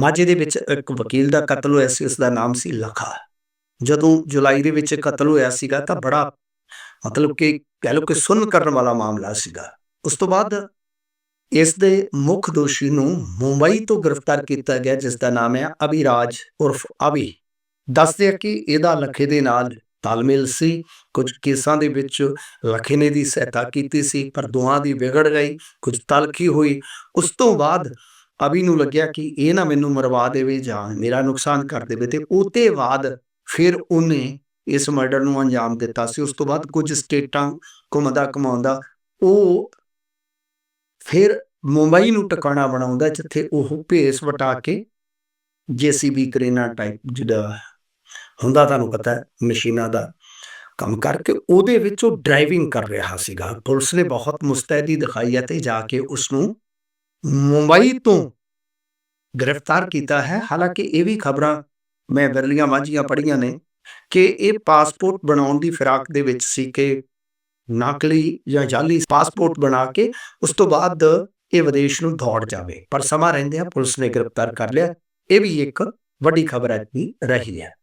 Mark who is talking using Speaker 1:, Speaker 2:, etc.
Speaker 1: ਮਾਝੇ ਦੇ ਵਿੱਚ ਇੱਕ ਵਕੀਲ ਦਾ ਕਤਲ ਹੋਇਆ ਸੀ ਉਸ ਦਾ ਨਾਮ ਸੀ ਲਖਾ। ਜਦੋਂ ਜੁਲਾਈ ਦੇ ਵਿੱਚ ਕਤਲ ਹੋਇਆ ਸੀਗਾ ਤਾਂ ਬੜਾ ਮਤਲਬ ਕਿ ਕਹਿ ਲਓ ਕਿ ਸੁਣ ਕਰਨ ਵਾਲਾ ਮਾਮਲਾ ਸੀਗਾ। ਉਸ ਤੋਂ ਬਾਅਦ ਇਸ ਦੇ ਮੁੱਖ ਦੋਸ਼ੀ ਨੂੰ ਮੁੰਬਈ ਤੋਂ ਗ੍ਰਿਫਤਾਰ ਕੀਤਾ ਗਿਆ ਜਿਸ ਦਾ ਨਾਮ ਹੈ ਅਭਿਰਾਜ ਉਰਫ ਅਭੀ। ਦੱਸਦੇ ਆ ਕਿ ਇਹਦਾ ਲਖੇ ਦੇ ਨਾਲ ਤਾਲਮੇਲ ਸੀ ਕੁਝ ਕੇਸਾਂ ਦੇ ਵਿੱਚ ਲਖੇ ਨੇ ਦੀ ਸਹਾਇਤਾ ਕੀਤੀ ਸੀ ਪਰ ਦੋਹਾਂ ਦੀ ਵਿਗੜ ਗਈ ਕੁਝ ਤਲਖੀ ਹੋਈ ਉਸ ਤੋਂ ਬਾਅਦ ਅਭੀ ਨੂੰ ਲੱਗਿਆ ਕਿ ਇਹ ਨਾ ਮੈਨੂੰ ਮਰਵਾ ਦੇਵੇ ਜਾਂ ਮੇਰਾ ਨੁਕਸਾਨ ਕਰ ਦੇਵੇ ਤੇ ਉਹਤੇ ਬਾਅਦ ਫਿਰ ਉਹਨੇ ਇਸ ਮਰਡਰ ਨੂੰ ਅੰਜਾਮ ਦਿੱਤਾ ਸੀ। ਉਸ ਤੋਂ ਬਾਅਦ ਕੁਝ ਸਟੇਟਾਂ ਘੁੰਮਦਾ ਕਮਾਉਂਦਾ ਉਹ ਫਿਰ ਮੁੰਬਈ ਨੂੰ ਟਿਕਾਣਾ ਬਣਾਉਂਦਾ ਜਿੱਥੇ ਉਹ ਭੇਸ ਵਟਾ ਕੇ ਜੀਸੀਬੀ ਕਰੇਨਾ ਟਾਈਪ ਜਿਹੜਾ ਹੁੰਦਾ ਤੁਹਾਨੂੰ ਪਤਾ ਹੈ, ਮਸ਼ੀਨਾਂ ਦਾ ਕੰਮ ਕਰਕੇ ਉਹਦੇ ਵਿੱਚ ਉਹ ਡਰਾਈਵਿੰਗ ਕਰ ਰਿਹਾ ਸੀਗਾ। ਪੁਲਿਸ ਨੇ ਬਹੁਤ ਮੁਸਤੈਦੀ ਦਿਖਾਈ ਹੈ ਤੇ ਜਾ ਕੇ ਉਸ ਨੂੰ ਮੁੰਬਈ ਤੋਂ ਗ੍ਰਿਫਤਾਰ ਕੀਤਾ ਹੈ। ਹਾਲਾਂਕਿ ਇਹ ਵੀ ਖਬਰਾਂ ਮੈਂ ਵਿਰਲੀਆਂ ਮਾਝੀਆਂ ਪੜੀਆਂ ਨੇ ਕਿ ਇਹ ਪਾਸਪੋਰਟ ਬਣਾਉਣ ਦੀ ਫਿਰਾਕ ਦੇ ਵਿੱਚ ਸੀ ਕਿ ਨਕਲੀ ਜਾਂ ਜਾਲੀ ਪਾਸਪੋਰਟ ਬਣਾ ਕੇ ਉਸ ਤੋਂ ਬਾਅਦ ਇਹ ਵਿਦੇਸ਼ ਨੂੰ ਦੌੜ ਜਾਵੇ। ਪਰ ਸਮਾਂ ਰਹਿੰਦਿਆਂ ਪੁਲਿਸ ਨੇ ਗ੍ਰਿਫਤਾਰ ਕਰ ਲਿਆ। ਇਹ ਵੀ ਇੱਕ ਵੱਡੀ ਖਬਰ ਹੈ ਰਹੀ ਹੈ।